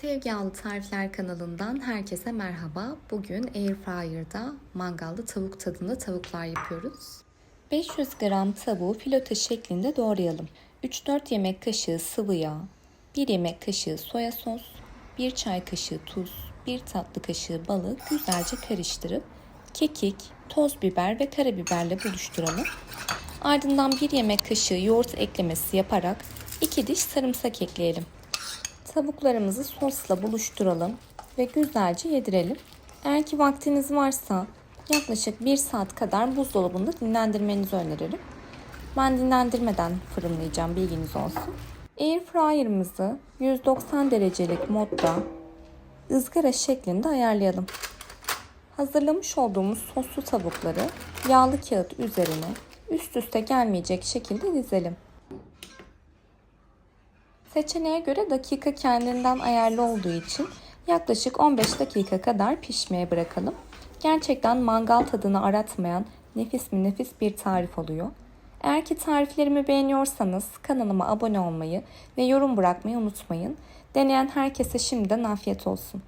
Sevgi Yağlı Tarifler kanalından herkese merhaba. Bugün Airfryer'da mangalda tavuk tadında tavuklar yapıyoruz. 500 gram tavuğu filote şeklinde doğrayalım. 3-4 yemek kaşığı sıvı yağ, 1 yemek kaşığı soya sos, 1 çay kaşığı tuz, 1 tatlı kaşığı balı güzelce karıştırıp kekik, toz biber ve karabiberle buluşturalım. Ardından 1 yemek kaşığı yoğurt eklemesi yaparak 2 diş sarımsak ekleyelim. Tavuklarımızı sosla buluşturalım ve güzelce yedirelim. Eğer ki vaktiniz varsa yaklaşık 1 saat kadar buzdolabında dinlendirmenizi öneririm. Ben dinlendirmeden fırınlayacağım bilginiz olsun. Airfryer'ımızı 190 derecelik modda ızgara şeklinde ayarlayalım. Hazırlamış olduğumuz soslu tavukları yağlı kağıt üzerine üst üste gelmeyecek şekilde dizelim. Seçeneğe göre dakika kendinden ayarlı olduğu için yaklaşık 15 dakika kadar pişmeye bırakalım. Gerçekten mangal tadını aratmayan nefis mi nefis bir tarif oluyor. Eğer ki tariflerimi beğeniyorsanız kanalıma abone olmayı ve yorum bırakmayı unutmayın. Deneyen herkese şimdiden afiyet olsun.